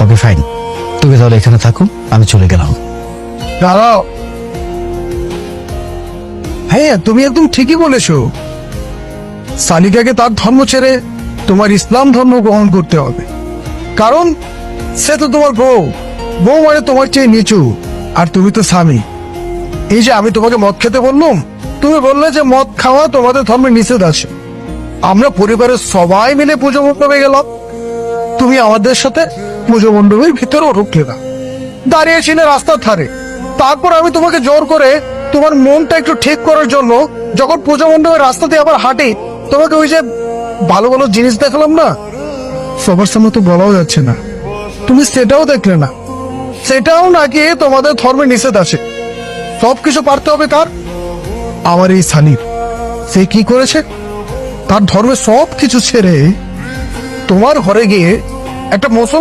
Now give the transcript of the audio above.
Okay fine তুমি তাহলে এখানে থাকো, আমি চলে গেলাম। দাঁড়াও। হ্যাঁ তুমি একদম ঠিকই বলেছ। সালিকাকে তার ধর্ম ছেড়ে তোমার ইসলাম ধর্ম গ্রহণ করতে হবে। কারণ সে তো তোমার বউ। বউ মানে তোমার চেয়ে নিচু, আর তুমি তো স্বামী। এই যে আমি তোমাকে মদ খেতে বললাম, তুমি বললে যে মদ খাওয়া তোমাদের ধর্মে নিষেধ আছে। আমরা পরিবারের সবাই মিলে পুজো মণ্ডপে গেলাম। তুমি আমাদের সাথে পুজো মণ্ডপের ভিতরেও ঢুকলে না। দাঁড়িয়েছিলে রাস্তার ধারে। তারপর আমি তোমাকে জোর করে তোমার মনটা একটু ঠিক করার জন্য যখন পুজো মণ্ডপের রাস্তা দিয়ে আবার হাঁটি, তোমাকে ওই যে ভালো ভালো জিনিস দেখলাম না? সবার সামনে তো বলাও যাচ্ছে না। তুমি সেটাও দেখলে না। সেটাও নাকি তোমাদের ধর্মে নিষেধ আছে। সব কিছু পারতে হবে তার আমার এই সানির। সে কি করেছে? তার ধর্মের সব কিছু ছেড়ে তোমার ঘরে গিয়ে একটা মুসলমান